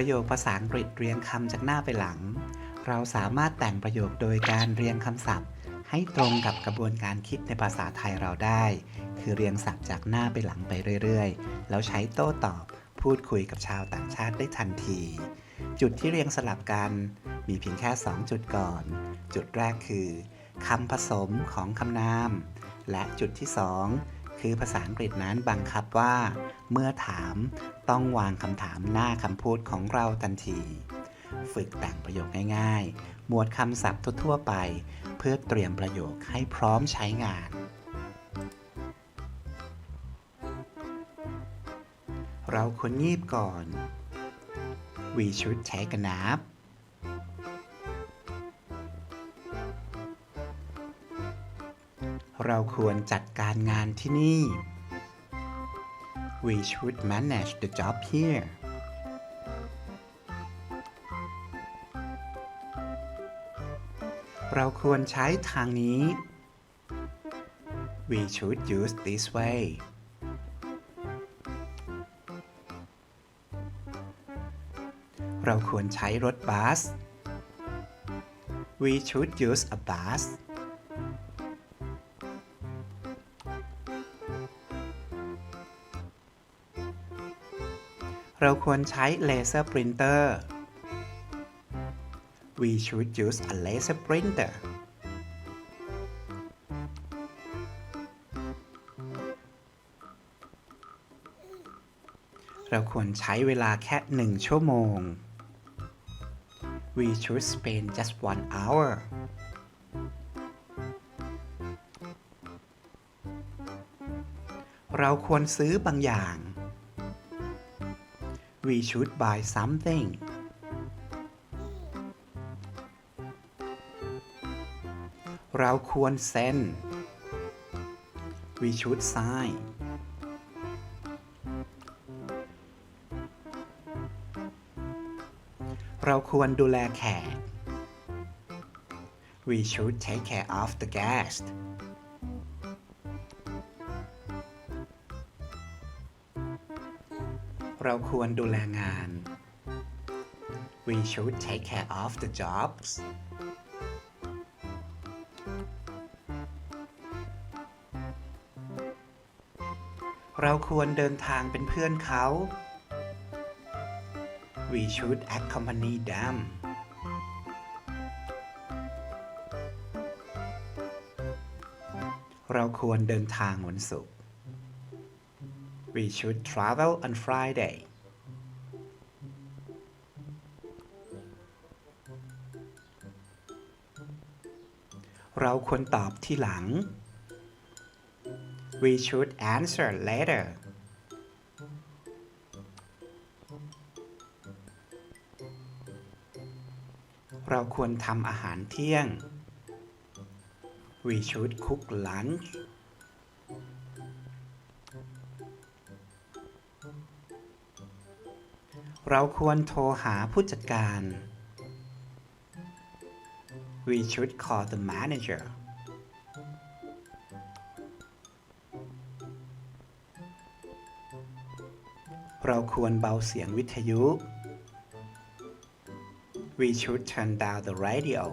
ประโยคภาษาอังกฤษเรียงคำจากหน้าไปหลัง เราสามารถแต่งประโยคโดยการเรียงคำศัพท์ ให้ตรงกับกระบวนการคิดในภาษาไทยเราได้ คือเรียงศัพท์จากหน้าไปหลังไปเรื่อยๆ แล้วใช้โต้ตอบพูดคุยกับชาวต่างชาติได้ทันที จุดที่เรียงสลับกันมีเพียงแค่ 2 จุดก่อน จุดแรกคือคำผสมของคำนาม และจุดที่ 2 คือภาษาอังกฤษนั้นบังคับว่า เมื่อถามต้องวางคำถามหน้าคำพูดของเราทันที ฝึกแต่งประโยคง่ายๆ หมวดคำศัพท์ทั่วๆไป เพื่อเตรียมประโยคให้พร้อมใช้งาน เราควรงีบก่อน We should take a nap เราควรจัดการงานที่นี่ We should manage the job here เราควรใช้ทางนี้ We should use this way เราควรใช้รถบัส We should use a bus เราควรใช้เลเซอร์ปรินเตอร์ We should use a laser printer เราควรใช้เวลาแค่หนึ่งชั่วโมง We should spend just one hour เราควรซื้อบางอย่าง We should buy something เราควรเซ็น We should sign เราควรดูแลแขก We should take care of the guest เราควรดูแลงาน We should take care of the jobs เราควรเดินทางเป็นเพื่อนเขา We should accompany them เราควรเดินทางวันศุกร์ We should travel on Friday เราควรตอบที่หลัง We should answer later เราควรทำอาหารเที่ยง We should cook lunch เราควรโทรหาผู้จัดการ We should call the manager เราควรเบาเสียงวิทยุ We should turn down the radio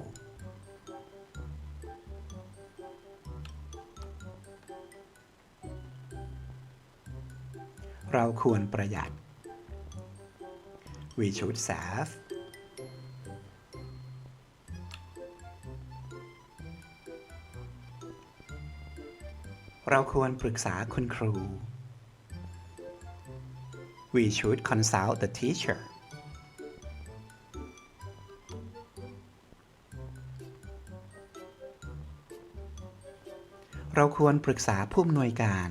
เราควรประหยัด We should save เราควรปรึกษาคุณครู We should consult the teacher เราควรปรึกษาผู้อำนวยการ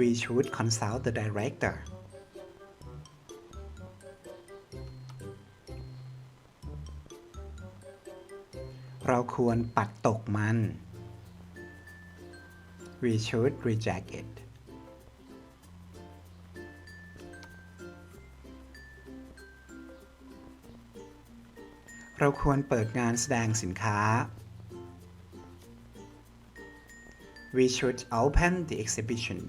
We should consult the director เราควรปัดตกมัน We should reject it เราควรเปิดงานแสดงสินค้า We should open the exhibition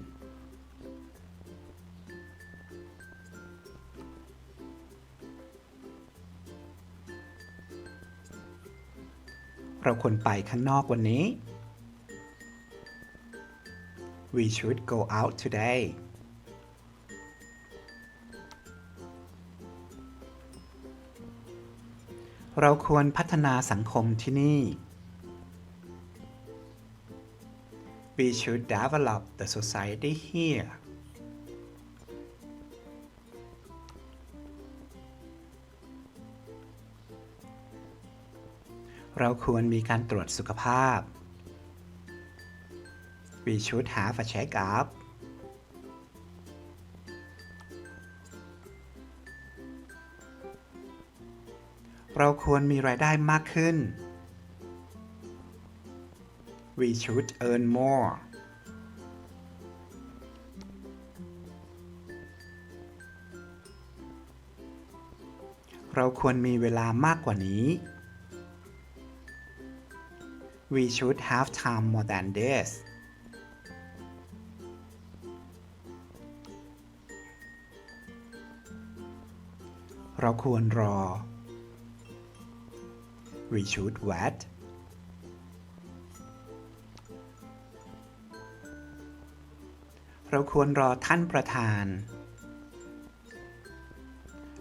เราควรไปข้างนอกวันนี้ We should go out today เราควรพัฒนาสังคมที่นี่ We should develop the society here เราควรมีการตรวจสุขภาพ We should have a check-up เราควรมีรายได้มากขึ้น We should earn more เราควรมีเวลามากกว่านี้ We should have time more than this เราควรรอ We should wait เราควรรอท่านประธาน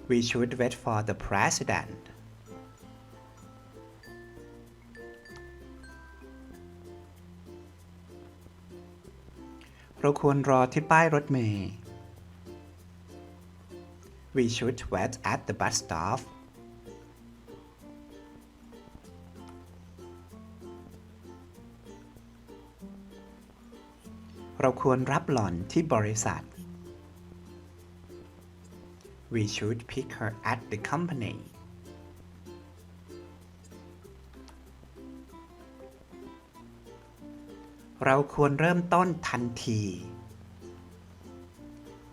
We should wait for the president เราควรรอที่ป้ายรถเมล์ We should wait at the bus stop เราควรรับหล่อนที่บริษัท We should pick her at the company เราควรเริ่มต้นทันที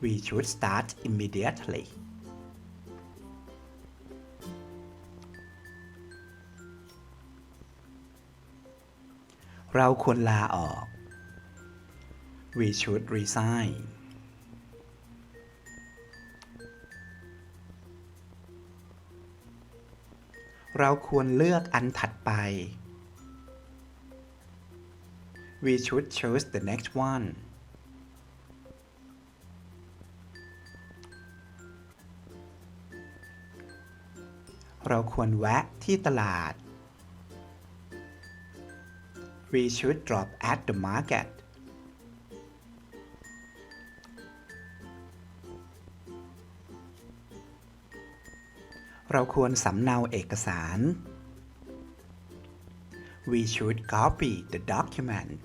We should start immediately เราควรลาออก We should resign เราควรเลือกอันถัดไป We should choose the next one เราควรแวะที่ตลาด We should drop at the market เราควรสำเนาเอกสาร We should copy the document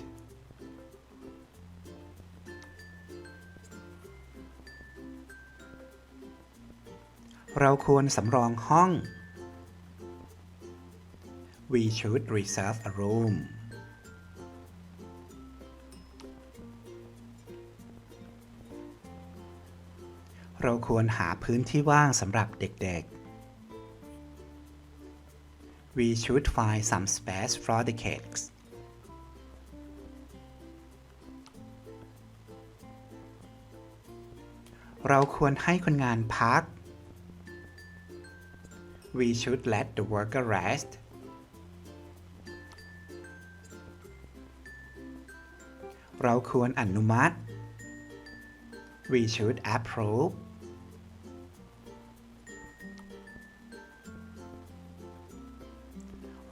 เราควรสำรองห้อง We should reserve a room เราควรหาพื้นที่ว่างสำหรับเด็กๆ we should find some space for the cakes. We should let the worker rest. We should approve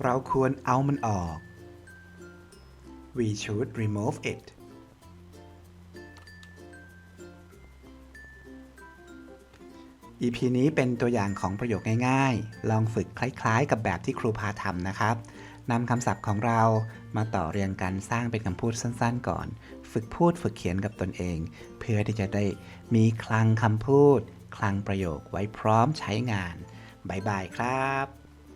เราควรเอามันออก We should remove it อีพีนี้เป็นตัวอย่างของประโยคง่ายๆ ลองฝึกคล้ายๆ กับแบบที่ครูพาทำนะครับ นำคำศัพท์ของเรามาต่อเรียงกันสร้างเป็นคำพูดสั้นๆ ก่อน ฝึกพูดฝึกเขียนกับตนเอง เพื่อที่จะได้มีคลังคำพูด คลังประโยคไว้พร้อมใช้งาน บ๊ายบายครับ